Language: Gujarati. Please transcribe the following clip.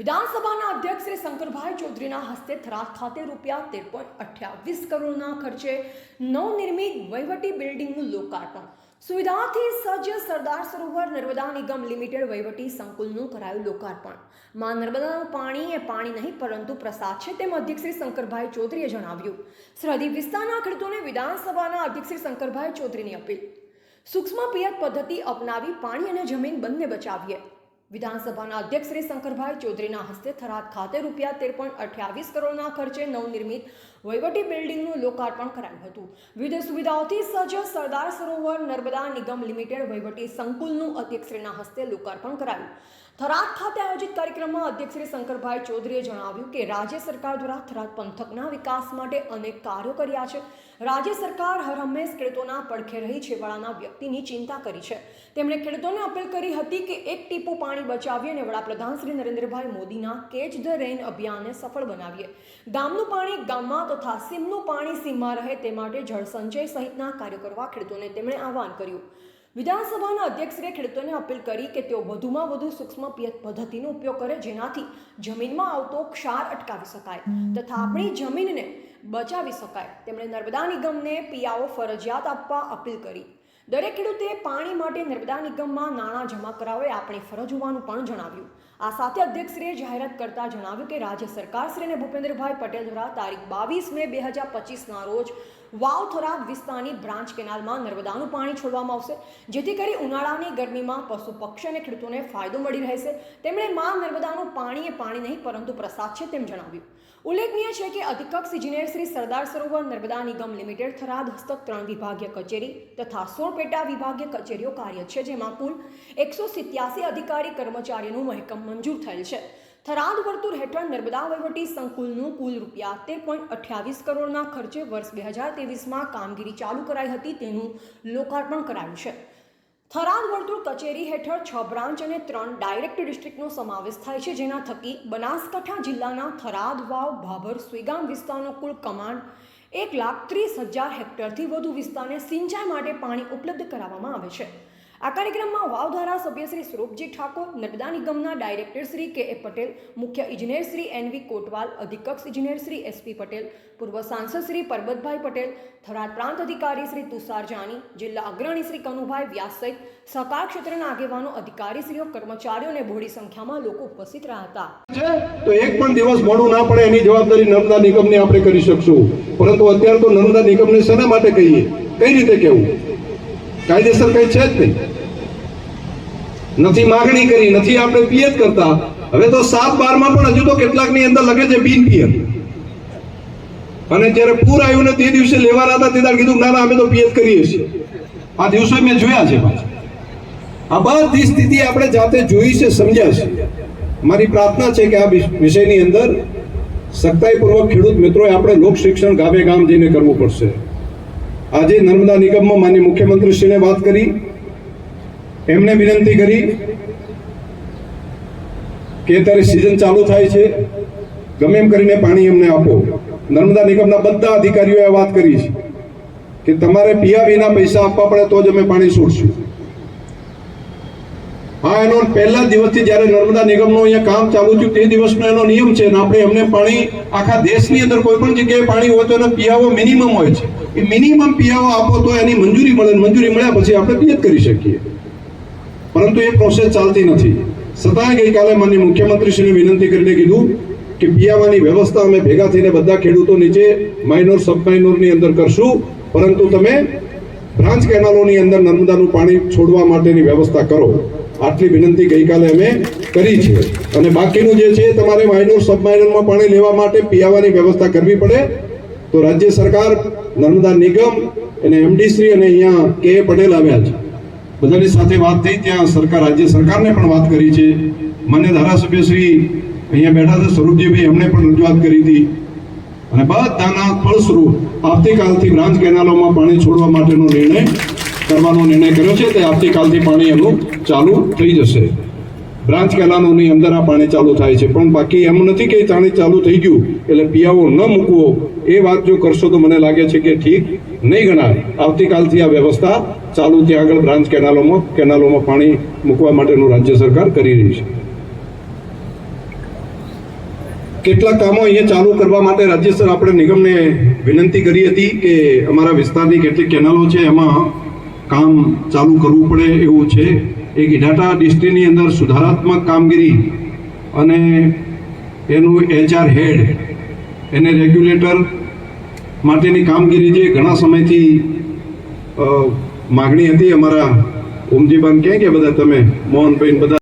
વિધાનસભાના અધ્યક્ષ શ્રી શંકરભાઈ ચૌધરીના હસ્તે થરાદ ખાતે રૂપિયા તેર પોઈન્ટ અઠ્યાવીસ કરોડના ખર્ચે નવનિર્મિત વહીવટી બિલ્ડિંગનું લોકાર્પણ. સુવિધાથી સજ્જ સરદાર સરોવર નર્મદા નિગમ લિમિટેડ વહીવટી સંકુલનું કરાયું લોકાર્પણ. માં નર્મદાનું પાણી એ પાણી નહીં, પરંતુ પ્રસાદ છે તેમ અધ્યક્ષ શ્રી શંકરભાઈ ચૌધરીએ જણાવ્યું. સરહદી વિસ્તારના ખેડૂતોને વિધાનસભાના અધ્યક્ષ શ્રી શંકરભાઈ ચૌધરીની અપીલ. સૂક્ષ્મ પિયત પદ્ધતિ અપનાવી પાણી અને જમીન બંને બચાવીએ. વિધાનસભાના અધ્યક્ષ શ્રી શંકરભાઈ ચૌધરીના હસ્તે થરાદ ખાતે રૂપિયા તેર પોઈન્ટ અઠ્યાવીસ કરોડના ખર્ચે નવનિર્મિત વહીવટી બિલ્ડિંગનું લોકાર્પણ કરાયું હતું. વિવિધ સુવિધાઓથી સજ્જ સરદાર સરોવર નર્મદા નિગમ લિમિટેડ વહીવટી સંકુલનું અધ્યક્ષશ્રીના હસ્તે લોકાર્પણ કરાયું. થરાદ ખાતે આયોજિત કાર્યક્રમમાં અધ્યક્ષ શ્રી શંકરભાઈ ચૌધરીએ જણાવ્યું કે રાજ્ય સરકાર દ્વારા થરાદ પંથકના વિકાસ માટે અનેક કાર્યો કર્યા છે. રાજ્ય સરકાર હર હંમેશ ખેડૂતોના પડખે રહી છેવાડાના વ્યક્તિની ચિંતા કરી છે. તેમણે ખેડૂતોને અપીલ કરી હતી કે એક ટીપું પાણી બચાવીએ અને વડાપ્રધાન શ્રી નરેન્દ્રભાઈ મોદીના કેચ ધ રેન અભિયાનને સફળ બનાવીએ. ગામનું પાણી ગામમાં તથા સીમનું પાણી સીમમાં રહે તે માટે જળ સંચય સહિતના કાર્યો કરવા ખેડૂતોને તેમણે આહવાન કર્યું. વિધાનસભાના અધ્યક્ષે ખેડૂતોને અપીલ કરી કે તેઓ વધુમાં વધુ સૂક્ષ્મ પદ્ધતિનો ઉપયોગ કરે જેનાથી જમીનમાં આવતો ક્ષાર અટકાવી શકાય. તથા આપણી જમીનને બચાવી શકાય. તેમણે નર્મદા નિગમને પિયાઓ ફરજિયાત આપવા અપીલ કરી. દરેક ખેડૂતે પાણી માટે નર્મદા નિગમમાં નાણાં જમા કરાવે આપણી ફરજ હોવાનું પણ જણાવ્યું. આ સાથે અધ્યક્ષશ્રીએ જાહેરાત કરતા જણાવ્યું કે રાજ્ય સરકાર શ્રી અને ભૂપેન્દ્રભાઈ પટેલ દ્વારા તારીખ બાવીસ મે બે હજાર પચીસના રોજ વાવ થરાદ વિસ્તારની બ્રાન્ચ કેનાલમાં નર્મદાનું પાણી છોડવામાં આવશે. જેથી કરી ઉનાળાની ગરમીમાં પશુ પક્ષી અને ખેડૂતોને ફાયદો મળી રહેશે. તેમણે માં નર્મદાનું પાણી એ પાણી નહીં, પરંતુ પ્રસાદ છે તેમ જણાવ્યું. ઉલ્લેખનીય છે કે અધિકક્ષ ઇજનેર શ્રી સરદાર સરોવર નર્મદા નિગમ લિમિટેડ થરાદ હસ્તક ત્રણ વિભાગીય કચેરી તથા સોળ પેટા વિભાગીય કચેરીઓ કાર્ય છે, જેમાં કુલ એકસો સિત્યાસી અધિકારી કર્મચારીઓનું મહેકમ મંજૂર થયેલ છે. થરાદ વર્તુળ હેઠળ નર્મદા વહીવટી સંકુલનું કુલ રૂપિયા તેર પોઈન્ટ અઠ્યાવીસ કરોડના ખર્ચે વર્ષ બે હજાર તેવીસમાં કામગીરી ચાલુ કરાઈ હતી, તેનું લોકાર્પણ કરાયું છે. થરાદ વર્તુળ કચેરી હેઠળ છ બ્રાન્ચ અને ત્રણ ડાયરેક્ટ ડિસ્ટ્રિક્ટનો સમાવેશ થાય છે, જેના થકી બનાસકાંઠા જિલ્લાના થરાદ વાવ, ભાભર, સુઈગામ વિસ્તારનો કુલ કમાન્ડ એક લાખ ત્રીસ હજાર હેક્ટરથી વધુ વિસ્તારને સિંચાઈ માટે પાણી ઉપલબ્ધ કરાવવામાં આવે છે. આ કાર્યક્રમમાં વાવ ધારાસભ્ય શ્રી સ્વરૂપજી ઠાકોર, નર્મદા નિગમના ડાયરેક્ટર શ્રી કે. એ. પટેલ, મુખ્ય ઇજનેર શ્રી એન. વી. કોટવાલ, અધિકક્ષ ઇજનેર શ્રી એસપી પટેલ, પૂર્વ સાંસદ શ્રી પરબતભાઈ પટેલ, થરાદ પ્રાંત અધિકારી શ્રી તુષાર જાની, જિલ્લા અગ્રણી શ્રી કનુભાઈ વ્યાસ સહિત સહકાર ક્ષેત્રના આગેવાનો, અધિકારીશ્રીઓ કર્મચારીઓ અને બહોળી સંખ્યામાં લોકો ઉપસ્થિત રહ્યા હતા. તો એક પણ દિવસ મોડું ના પડે એની જવાબદારી નર્મદા નિગમને આપણે કરી શકશું. પરંતુ અત્યારે તો નર્મદા નિગમને શેના માટે કહીએ? કઈ રીતે કહેવું? કાયદેસર કઈ છે જ નહીં. નથી માગણી કરી, નથી આપણે પિયત કરતા. હવે તો સાત બારમાં પણ હજુ તો કેટલાકની અંદર લગે છે બિન પિયત. અને જ્યારે પૂર આવ્યું ને તે દિવસે લેવાના હતા, તે કીધું, ના ના, અમે તો પિયત કરીએ છીએ. આ દિવસો મેં જોયા છે આ બધી સ્થિતિ આપણે જાતે જોઈ છે, સમજ્યા છે. મારી પ્રાર્થના છે કે આ વિષયની અંદર સખ્તાઈપૂર્વક ખેડૂત મિત્રોએ આપણે લોક શિક્ષણ ગામે ગામ જઈને કરવું પડશે. આજે નર્મદા નિગમમાં માન્ય મુખ્યમંત્રીશ્રીને વાત કરી. એમને વિનંતી કરી કે અત્યારે સિઝન ચાલુ થાય છે. ગમે એમ કરીને પાણી એમને આપો. નર્મદા નિગમના બધા અધિકારીઓએ વાત કરી છે કે તમારે પિયા વિના પૈસા આપવા પડે તો જ અમે પાણી છોડશું. હા, એનો પહેલા દિવસથી જ્યારે નર્મદા નિગમનું અહીંયા કામ ચાલુ થયું તે દિવસનો એનો નિયમ છે અને આપણે એમને પાણી આખા દેશની અંદર કોઈ પણ જગ્યાએ પાણી હોય તો એનો પિયાવો મિનિમમ હોય છે. એ મિનિમમ પીઆઓ આપો તો એની મંજૂરી મળે મંજૂરી મળ્યા પછી આપણે પિયત કરી શકીએ. પરંતુ એ પ્રોસેસ ચાલતી નથી. છતાંય ગઈકાલે માન્ય મુખ્યમંત્રીશ્રીને વિનંતી કરીને કીધું કે પિયાવાની વ્યવસ્થા અમે ભેગા થઈને બધા ખેડૂતો નીચે માઇનોર સબ માઇનોરની અંદર કરશું. પરંતુ તમે બ્રાન્ચ કેનાલોની અંદર નર્મદાનું પાણી છોડવા માટેની વ્યવસ્થા કરો. આટલી વિનંતી ગઈકાલે અમે કરી છે. અને બાકીનું જે છે તમારે માઇનોર સબ માઇનોરમાં પાણી લેવા માટે પીઆવાની વ્યવસ્થા કરવી પડે. તો રાજ્ય સરકાર, નર્મદા નિગમ અને એમડી શ્રી અને અહીંયા કે પટેલ આવ્યા છે. બધાની સાથે વાત થઈ, ત્યાં સરકાર, રાજ્ય સરકારને પણ વાત કરી છે. મને ધારાસભ્ય શ્રી અહીંયા બેઠા છે, સ્વરૂપજીભાઈ, એમણે પણ રજૂઆત કરી હતી. અને બધાના ફળસ્વરૂપ આવતીકાલથી બ્રાન્ચ કેનાલોમાં પાણી છોડવા માટેનો નિર્ણય કરવાનો નિર્ણય કર્યો છે. તે આવતીકાલથી પાણી એનું ચાલુ થઈ જશે. બ્રાન્ચ કેનાલોની અંદર આ પાણી ચાલુ થાય છે. પણ બાકી એમ નથી કે પાણી ચાલુ થઈ ગયું, એટલે પિયાવો ન મૂકવો. એ વાત જો કરશો તો મને લાગે છે કે ઠીક નહીં ગણાય. આવતીકાલથી આ વ્યવસ્થા ચાલુ ત્યાં આગળ બ્રાન્ચ કેનાલોમાં કેનાલોમાં પાણી મૂકવા માટેનું રાજ્ય સરકાર કરી રહી છે. કેટલાક કામો અહીંયા ચાલુ કરવા માટે રાજ્ય સર આપણે નિગમને વિનંતી કરી હતી કે અમારા વિસ્તારની કેટલીક કેનાલો છે, એમાં કામ ચાલુ કરવું પડે એવું છે. એક ગીઢાટા ડિસ્ટ્રિક્ટની અંદર સુધારાત્મક કામગીરી અને એનું એચઆર હેડ, એને રેગ્યુલેટર માટેની કામગીરી જે ઘણા સમયથી માગણી હતી અમારા ઓમજીબાન ક્યાં ગયા બધા તમે? મોહનભાઈ બધા?